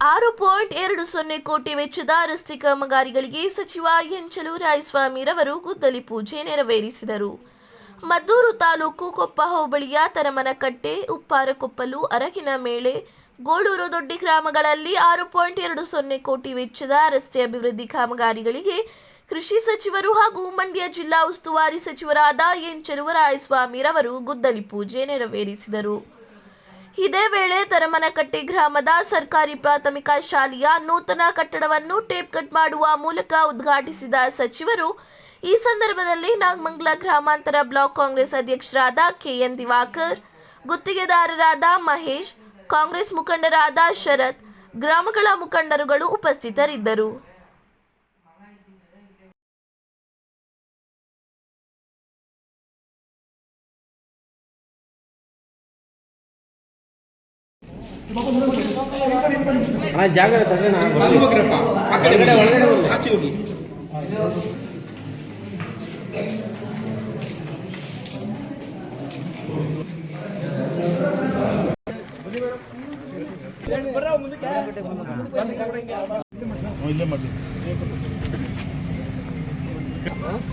ಆರು ಪಾಯಿಂಟ್ ಎರಡು ಸೊನ್ನೆ ಕೋಟಿ ವೆಚ್ಚದ ರಸ್ತೆ ಕಾಮಗಾರಿಗಳಿಗೆ ಸಚಿವ ಎಂಚಲು ರಾಯಸ್ವಾಮಿರವರು ಗುದ್ದಲಿ ಪೂಜೆ ನೆರವೇರಿಸಿದರು. ಮದ್ದೂರು ತಾಲೂಕು ಕೊಪ್ಪ ಹೋಬಳಿಯ ತರಮನಕಟ್ಟೆ, ಉಪ್ಪಾರಕೊಪ್ಪಲು, ಅರಗಿನ ಮೇಳೆ ಗೋಳೂರು ದೊಡ್ಡಿ ಗ್ರಾಮಗಳಲ್ಲಿ ಆರು ಪಾಯಿಂಟ್ ಎರಡು ಸೊನ್ನೆ ಕೋಟಿ ವೆಚ್ಚದ ರಸ್ತೆ ಅಭಿವೃದ್ಧಿ ಕಾಮಗಾರಿಗಳಿಗೆ ಕೃಷಿ ಸಚಿವರು ಹಾಗೂ ಮಂಡ್ಯ ಜಿಲ್ಲಾ ಉಸ್ತುವಾರಿ ಸಚಿವರಾದ ಎನ್ ಚಲುವರಾಯಸ್ವಾಮಿರವರು ಗುದ್ದಲಿ ಪೂಜೆ ನೆರವೇರಿಸಿದರು. ಇದೇ ವೇಳೆ ತರಮನಕಟ್ಟೆ ಗ್ರಾಮದ ಸರ್ಕಾರಿ ಪ್ರಾಥಮಿಕ ಶಾಲೆಯ ನೂತನ ಕಟ್ಟಡವನ್ನು ಟೇಪ್ ಕಟ್ ಮಾಡುವ ಮೂಲಕ ಉದ್ಘಾಟಿಸಿದ ಸಚಿವರು, ಈ ಸಂದರ್ಭದಲ್ಲಿ ನಾಗಮಂಗಲ ಗ್ರಾಮಾಂತರ ಬ್ಲಾಕ್ ಕಾಂಗ್ರೆಸ್ ಅಧ್ಯಕ್ಷರಾದ ಕೆಎನ್ ದಿವಾಕರ್, ಗುತ್ತಿಗೆದಾರರಾದ ಮಹೇಶ್, ಕಾಂಗ್ರೆಸ್ ಮುಖಂಡರಾದ ಶರತ್, ಗ್ರಾಮಗಳ ಮುಖಂಡರುಗಳು ಉಪಸ್ಥಿತರಿದ್ದರು. ಅಣ್ಣ ಜಾಗ ತಂದ್ರೆ ನಾನು ಅಲ್ಲಿ ಹೋಗ್ರಪ್ಪ ಆ ಕಡೆ ಒಳಗಡೆ ಒಳಗಡೆ ಹೋಗ್ಲಿ. ಆಚೆ ಹೋಗಿ ಸರ್ ಎಲ್ಲ ಇಲ್ಲಿ ನೋಡಿ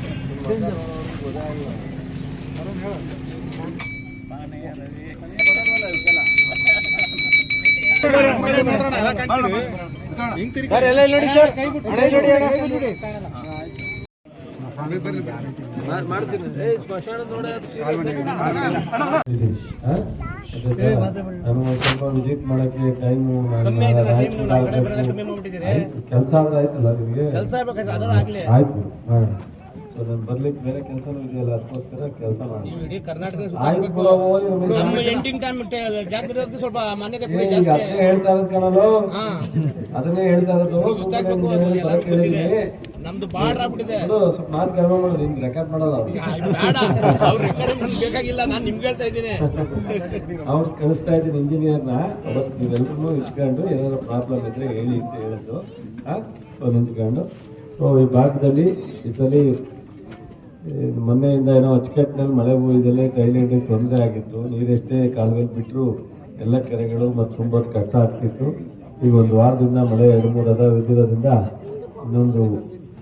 ಸರ್ ಸ್ವಲ್ಪ ಮಾಡಕ್ಕೆ ನೋಡಿ ಕೆಲಸ ಆದ್ರೆ ಆಯ್ತಲ್ಲ ನಿಮಗೆ ಆಯ್ತು ಮಾಡಿ ಸೊ ನಾನು ಬರ್ಲಿಕ್ಕೆ ಬೇರೆ ಕೆಲಸನೂ ಇದೆಯಲ್ಲ ಅದಕ್ಕೋಸ್ಕರ ಕೆಲಸ ಮಾಡಿ ಇಡೀ ಕರ್ನಾಟಕ ಆಯ್ತು ಕೂಡ ಹೋಗಿ ರಮೇಶ್ ನಮ್ಮ. ಎಂಟಿಂಗ್ ಟೈಮ್ ಜಾತ್ರೆ ಸ್ವಲ್ಪ ಮಾನ್ಯತೆ ಏ, ಈಗ ಜಾಸ್ತಿ. ಅದನ್ನೇ ಹೇಳ್ತಾ ಇರೋದು ಕಣಲು ಹಾ. ಅದನ್ನೇ ಹೇಳ್ತಾ ಇರೋದು. ಸುಮ್ನೆ ಸುತ್ತಾಕ್ಬೇಕು ನಿಮ್ಗೆ ಅದು. ನಮ್ದು ಬಾರ್ಡರ್ ಆಗ್ಬಿಟ್ಟಿದೆ. ಸ್ವಲ್ಪ ಮಾತು ಕಡಿಮೆ ಮಾಡೋದು ನಿಮ್ಗೆ ರೆಕಾರ್ಡ್ ಮಾಡಲ್ಲ ಅವ್ರು ಬೇಡ ಬೇಕಾಗಿಲ್ಲ ನಾನು ನಿಮ್ಗೆ ಹೇಳ್ತಾ ಇದ್ದೀನಿ. ಅವ್ರು ಕಳಿಸ್ತಾ ಇದ್ದೀನಿ ಇಂಜಿನಿಯರ್ನ ಅವತ್ತು ನೀವೆಲ್ಲರೂ ಇಟ್ಕೊಂಡು ಏನಾದ್ರು ಪ್ರಾಬ್ಲಮ್ ಇದ್ರೆ ಹೇಳಿ ಅಂತ ಹೇಳಿದ್ದು. ಸೊ ನಿಂತ್ಕೊಂಡು. ಸೊ ಈ ಭಾಗದಲ್ಲಿ ಈ ಸಲ ಮೊನ್ನೆಯಿಂದ ಏನೋ ಅಚ್ಚುಕಟ್ಟಿನಲ್ಲಿ ಮಳೆ ಹೋಗಿದ್ದಲ್ಲೇ ಟೈಲೆಂಟ್ ತೊಂದರೆ ಆಗಿತ್ತು. ನೀರೆಷ್ಟೇ ಕಾಲುವೆಲಿ ಬಿಟ್ಟರು ಎಲ್ಲ ಕೆರೆಗಳು ಮತ್ತು ತುಂಬೋದು ಕಷ್ಟ ಆಗ್ತಿತ್ತು. ಈಗ ಒಂದು ವಾರದಿಂದ ಮಳೆ ಎರಡು ಮೂರು ಅದ ಬಿದ್ದಿರೋದ್ರಿಂದ ಇನ್ನೊಂದು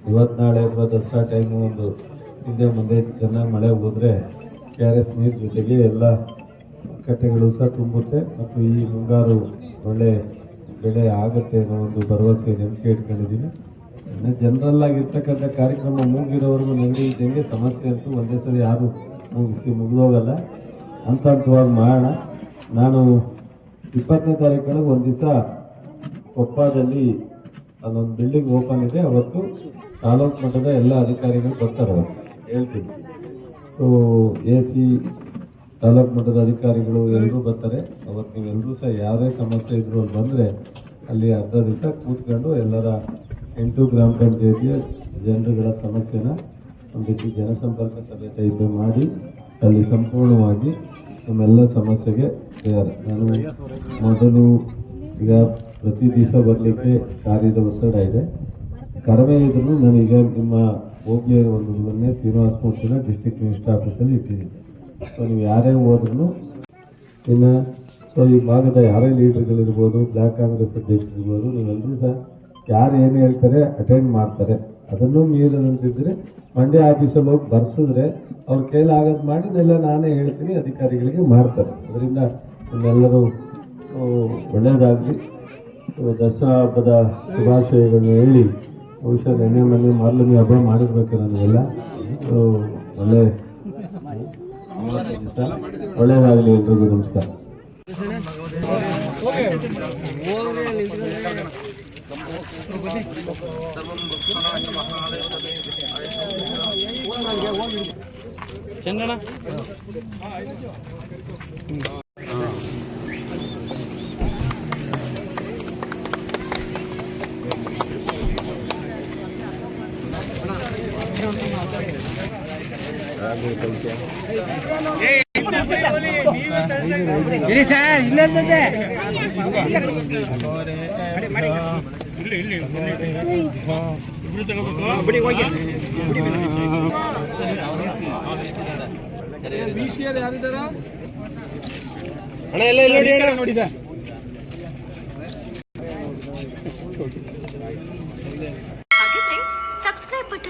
ಇವತ್ತು ನಾಳೆ ಅಥವಾ ದಸರಾ ಟೈಮು ಒಂದು ಹಿಂದೆ ಮುಂದೆ ಚೆನ್ನಾಗಿ ಮಳೆ ಹೋದರೆ ಕೆ ಆರ್ ಎಸ್ ನೀರು ಜೊತೆಗೆ ಎಲ್ಲ ಕಟ್ಟೆಗಳು ಸಹ ತುಂಬುತ್ತೆ ಮತ್ತು ಈ ಮುಂಗಾರು ಒಳ್ಳೆ ಬೆಳೆ ಆಗುತ್ತೆ ಅನ್ನೋ ಒಂದು ಭರವಸೆ ನಂಬಿಕೆ ಇಟ್ಕೊಂಡಿದ್ದೀನಿ. ಜನರಲ್ ಆಗಿರ್ತಕ್ಕಂಥ ಕಾರ್ಯಕ್ರಮ ಮುಗಿರೋವರೆಗೂ ನೆಗಡಿ ಇದ್ದಂಗೆ ಸಮಸ್ಯೆ ಅಂತೂ ಒಂದೇ ಸಲ ಯಾರು ಮುಗಿಸಿ ಮುಗಿದೋಗಲ್ಲ. ಹಂತ ಹಂತವಾಗಿ ಮಾಡೋಣ. ನಾನು ಇಪ್ಪತ್ತನೇ ತಾರೀಕು ಒಂದು ದಿವಸ ಕೊಪ್ಪದಲ್ಲಿ ಅಲ್ಲೊಂದು ಬಿಲ್ಡಿಂಗ್ ಓಪನ್ ಇದೆ. ಅವತ್ತು ತಾಲೂಕು ಮಟ್ಟದ ಎಲ್ಲ ಅಧಿಕಾರಿಗಳು ಬರ್ತಾರೆ ಅವತ್ತು. ಹೇಳ್ತೀನಿ. ಸೊ ಎ ಸಿ ತಾಲೂಕು ಮಟ್ಟದ ಅಧಿಕಾರಿಗಳು ಎಲ್ಲರೂ ಬರ್ತಾರೆ. ಅವತ್ತು ನೀವೆಲ್ಲರೂ ಸಹ ಯಾರೇ ಸಮಸ್ಯೆ ಇದ್ರು ಬಂದರೆ ಅಲ್ಲಿ ಅರ್ಧ ದಿವಸ ಕೂತ್ಕೊಂಡು ಎಲ್ಲರ ಎಂಟು ಗ್ರಾಮ ಪಂಚಾಯತಿಯ ಜನರುಗಳ ಸಮಸ್ಯೆನ ಒಂದು ಜನಸಂಪರ್ಕ ಸಭೆ ಟೈಪ್ ಮಾಡಿ, ಅಲ್ಲಿ ಸಂಪೂರ್ಣವಾಗಿ ನಮ್ಮೆಲ್ಲ ಸಮಸ್ಯೆಗೆ ಪರಿಹಾರ ನಾನು ಮೊದಲು ಈಗ ಪ್ರತಿ ದಿವಸ ಬರಲಿಕ್ಕೆ ಕಾರ್ಯದ ಒತ್ತಡ ಇದೆ. ಕಡಿಮೆ ಇದ್ರೂ ನಾನೀಗ ನಿಮ್ಮ ಹೋಗಿ ಒಂದು ಮೊನ್ನೆ ಶ್ರೀನಿವಾಸ ಮೂರ್ತಿನ ಡಿಸ್ಟಿಕ್ ಮಿನಿಸ್ಟರ್ ಆಫೀಸಲ್ಲಿ ಇಟ್ಟಿದ್ದೀನಿ. ಸೊ ನೀವು ಯಾರೇ ಹೋದ್ರೂ ಇನ್ನು ಸೊ ಈ ಭಾಗದ ಯಾರೇ ಲೀಡರ್ಗಳಿರ್ಬೋದು ಬ್ಲ್ಯಾಕ್ ಕಾಂಗ್ರೆಸ್ ಅಧ್ಯಕ್ಷರಿರ್ಬೋದು, ನೀವೆಲ್ಲರೂ ಸಹ ಯಾರು ಏನು ಹೇಳ್ತಾರೆ ಅಟೆಂಡ್ ಮಾಡ್ತಾರೆ. ಅದನ್ನು ಮೀರದಂತಿದ್ರೆ ಮಂಡ್ಯ ಆಫೀಸಲ್ಲಿ ಹೋಗಿ ಬರ್ಸಿದ್ರೆ ಅವ್ರ ಮಾಡಿ ಎಲ್ಲ ನಾನೇ ಹೇಳ್ತೀನಿ ಅಧಿಕಾರಿಗಳಿಗೆ ಮಾಡ್ತಾರೆ. ಅದರಿಂದ ಆ, ಒಳ್ಳೆಯದಾಗಲಿ ದಸರಾ ಹಬ್ಬದ ಶುಭಾಶಯಗಳನ್ನು ಹೇಳಿ ಬಹುಶಃ ನೆನ್ನೆ ಮೊನ್ನೆ ಮಾರ್ಲಮಿ ಹಬ್ಬ ಮಾಡಿರ್ಬೇಕು ನನಗೆಲ್ಲ ಒಳ್ಳೆ ಒಳ್ಳೆಯದಾಗಲಿ ಎಲ್ರಿಗೂ ನಮಸ್ಕಾರ. చంద్రనా ఆగే కొంచెం ಇಲ್ಲೇ ಅಣ್ಣ ಎಲ್ಲ ಇಲ್ಲಿ ನೋಡಿ ಅಣ್ಣ ನೋಡಿದ ಹಾಗಿದ್ರೆ ಸಬ್ಸ್ಕ್ರೈಬ್ ಬಟನ್